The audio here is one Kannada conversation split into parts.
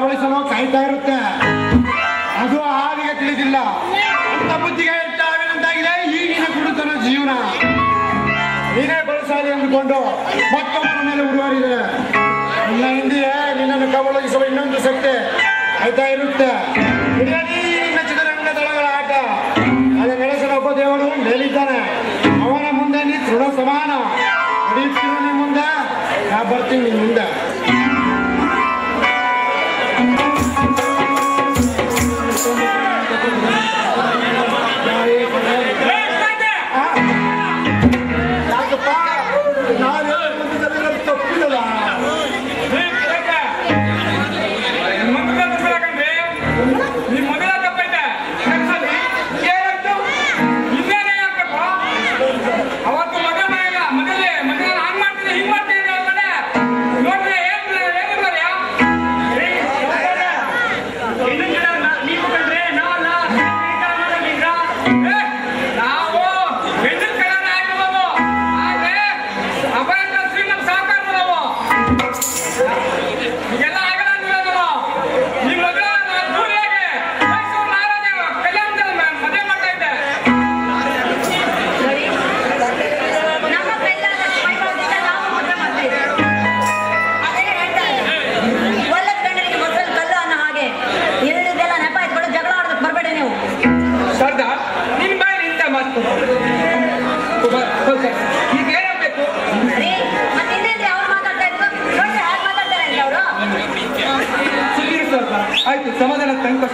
ಕಬಳಿಸಲು ಕಾಯ್ತಾ ಇರುತ್ತೆ. ಅದು ಹಾವಿಗೆ ತಿಳಿದಿಲ್ಲ. ಅಂತ ಬುದ್ಧಿಗೆ ಹೆಚ್ಚಾಗಿನಂತಾಗಿದೆ ಈಗಿನ ಕುಡುತನ ಜೀವನ. ನೀನೇ ಬಳಸಾಲಿ ಅಂದ್ಕೊಂಡು ಮತ್ತೊಬ್ಬರ ಮೇಲೆ ಉರುವಾರಿದೆ ನಿನ್ನ ಹಿಂದೆಯೇ ನಿನ್ನನ್ನು ಕಬಳಿಸುವ ಇನ್ನೊಂದು ಶಕ್ತಿ ಆಯ್ತಾ ಇರುತ್ತೆ. ಆಟ. ಒಬ್ಬ ದೇವರು ಅವನ ಮುಂದೆ ನೀ ದೃಢ ಸಮಾನ. ನಡೀತೀವಿ ನಿಮ್ಮ ಮುಂದೆ, ನಾ ಬರ್ತೀನಿ ನಿಮ್ಮ ಮುಂದೆ. Thank you. ಆಯ್ತು ಸಮಾಧಾನ ತಂದ್ಕೊ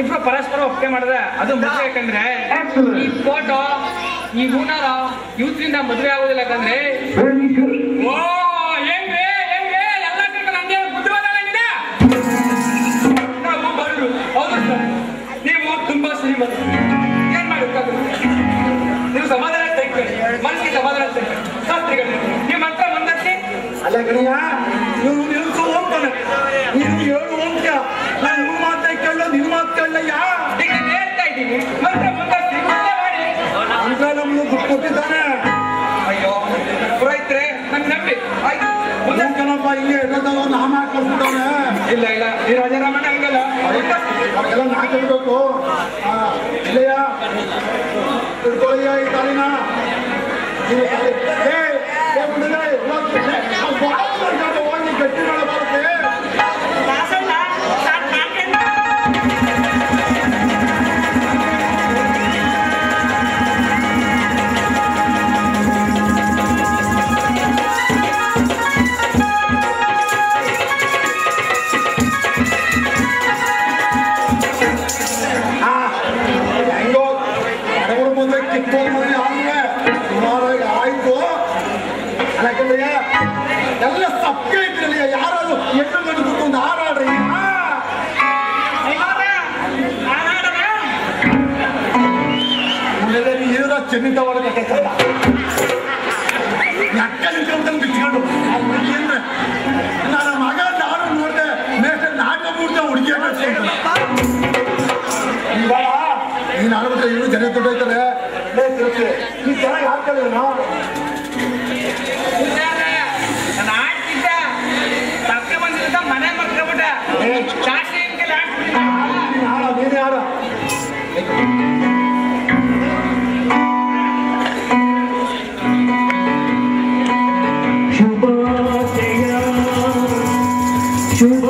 ಇಬ್ರು ಪರಸ್ಪರ ಒಪ್ಪಿಗೆ ಮಾಡಿದ್ರೆ ಅದು ಮದುವೆ ಯಾಕಂದ್ರೆ ಈ ಫೋಟೋ ಈ ಹೂನಾರ ಇವತ್ತಿನಿಂದ ಮದುವೆ ಆಗೋದಿಲ್ಲ ಯಾಕಂದ್ರೆ ಓ ಎಲ್ಲ ನಾವು ನೀವು ತುಂಬಾ ನೀವು ಮನಸ್ಸಿಗೆ ಸಮಾಧಾನ ತೆಗ್ಕೊಳ್ಳಿ ಶಾಸ್ತ್ರಿಗಳು, ನಿಮ್ಮ ಹತ್ರ ಮುಂದಕ್ಕೆ ಅಲ್ಲ ಕಣಿಯ ನೀವು ನಿಲ್ಸು ಹೋಗ್ತಾನೆ ನೀನು ಹೇಳು ಹೋಗ್ತೀಯ ನಾನು ಇವ್ರ ಮಾತೇ ಕೇಳ ಮಾತು ಈಗ ಹೇಳ್ತಾ ಇದ್ದೀನಿ ಮತ್ತೆ ಮುಂದಕ್ಕೆ ಮುಂದೆ ಮಾಡಿ ಅಂತ ನಮ್ಗೆ ದುಡ್ಡು ಕೊಟ್ಟಿದ್ದಾನೆ ಅಯ್ಯೋ ಪುರೋಹಿತ್ರೆ ನನ್ ನಂಬಿ ಆಯ್ತು ಮುಂದೆ ಕಣಪ್ಪ ಇಲ್ಲಿ ನಾಮ ಹಾಕೊಳ್ಬಿಟ್ಟವನೆ ಇಲ್ಲ ಇಲ್ಲ ಈ ರಾಜಾರಾಮಣ್ಣ ಹಂಗಲ್ಲ ಅವೆಲ್ಲ ನಾ ಕೇಳ್ಬೇಕು ಇಲ್ಲಯ್ಯ ತಿಳ್ಕೊಳ್ಳಯ್ಯ ಈ ಏ, ಹುಡುಗ, ಹೋಗ್- ನೀರ ಚೆನ್ನಿತ ಒಳಗೆ ಅಕ್ಕ ನಕ್ಕ ನಿಂತ್ಕೊಂಡು ಬಿಚ್ಕೊಂಡು ಅಂದ್ರೆ ನನ್ನ ಮಗ ನಾನು ನೋಡ್ದೆ ನೆಕ್ಸ್ಟ್ ನಾಟಕ ಮೂರ್ತ, ಹುಡುಗಿ ಇವಾಗ ನೀನು ಆಡ್ಬಿಟ್ರೆ ಇವರು ಜನ ದೊಡ್ಡ ಈ ಜನ ಯಾರು शुभ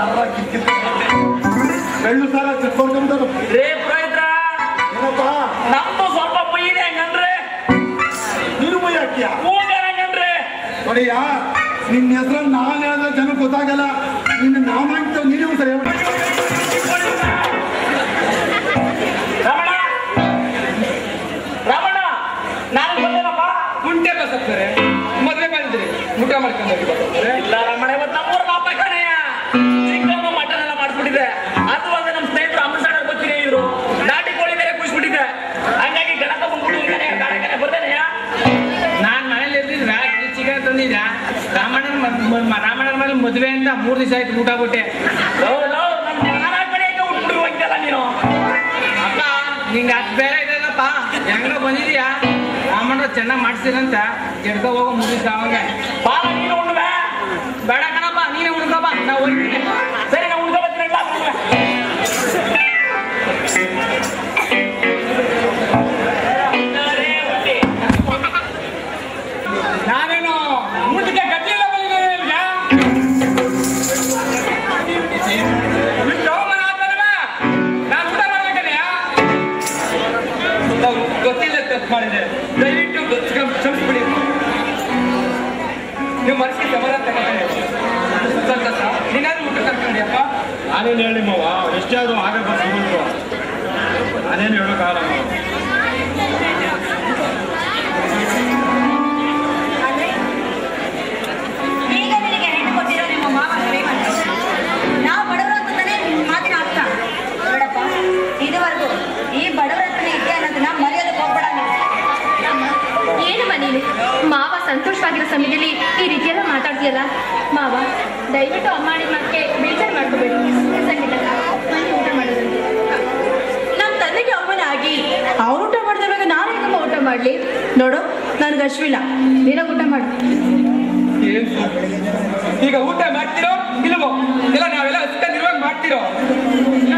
ಶುಭಾಶಯ ಶುಭಾಶಯ ಎಳ್ಳು ಸಾಲ ಕಿತ್ಕೊಂಡ್ಕೊಂಡು ರೇ ಪುರೋಹಿತ್ರ ಏನಪ್ಪ ಸ್ವಲ್ಪ ಪೈನೆ ಹಂಗಂದ್ರೆ ನೀನು ಹಂಗಂದ್ರೆ ನೋಡಿಯ ನಿನ್ನ ಹೆಸರು ನಾನು ಹೇಳಿದ್ರೆ ಜನ ಗೊತ್ತಾಗಲ್ಲ ನಿನ್ನ ನಾಮಾಂಕಿತ ನೀನು ಸರಿ ರಮಣ ರಮಣ ನಾನು ಕುಂಟೆ ಬಸಪ್ತಾರೆ ಮದ್ವೆ ಬಂದ್ರಿ ಊಟ ಮಾಡ್ಕೊಂಡು ರಾಮಣ್ಣನ ಮೇಲೆ ಮದ್ವೆ ಅಂತ ಮೂರ್ ದಿವಸ ಆಯ್ತು ಊಟ ಬಿಟ್ಟೆ. ನಾನಾ. ಅಪ್ಪ ನಿಂಗೆ ಅದ್ ಬೇರೆ ಇದೆಲ್ಲಪ್ಪ ಹೆಂಗ ಬಂದಿದ್ಯಾ? ರಾಮಣ್ಣ ಚೆನ್ನಾಗ್ ಮಾಡ್ಸಿರಂತ. ಜಡ್ಕ ಹೋಗೋ ಮೂರ್ ದಿವಸ ಅವಾಗ ಬಾರ ನೀನು ಬೇಡ ಕಣಪ್ಪ ನೀನೇ ಉಳ್ಕಪ್ಪ ತಪ್ಪು ಮಾಡಿದೆ ದಯವಿಟ್ಟು ಕ್ಷಮಿಸ್ಬಿಡಿ. ನೀವು ಮನಸ್ಸಿಗೆ ಸಮಾಧಾನ ತಗೊಂಡೆ ಸಂತಸ ನೀನಾದ್ರೂ ಊಟ ಕರ್ಕೊಂಡಿಯಪ್ಪ ನಾನೇನು ಹೇಳಿ ಮಾವ? ಎಷ್ಟೇ ಆದ್ರೂ ಆಗ ಬರ್ಬೋದು ನಾನೇನು ಹೇಳೋಕ್ಕಾಗಲ್ಲ ರೀತಿಯೆಲ್ಲ ಮಾವ, ದಯವಿಟ್ಟು ಅಮ್ಮ ಮಾಡಿದ ಮಾತಿಗೆ ಬೇಜಾರು ಮಾಡ್ಕೋಬೇಡಿ. ನಮ್ಮ ತಂದೆಗೆ ಅವಮಾನ ಆಗಿ ಅವ್ರು ಊಟ ಮಾಡಿದಾಗ ನಾನು ಹೇಗಮ್ಮ ಊಟ ಮಾಡಲಿ? ನೋಡು, ನನಗೆ ಅಶ್ವಿಲ್ಲ ನೀನ ಊಟ ಮಾಡು. ಈಗ ಊಟ ಮಾಡ್ತಿರೋ ಇಲ್ವೋ ಇಲ್ಲ, ನಾವೆಲ್ಲ ಹಸ್ಕೊಂಡಿರುವಾಗ ಮಾಡ್ತಿರೋ. ನೋಡಿರಪ್ಪ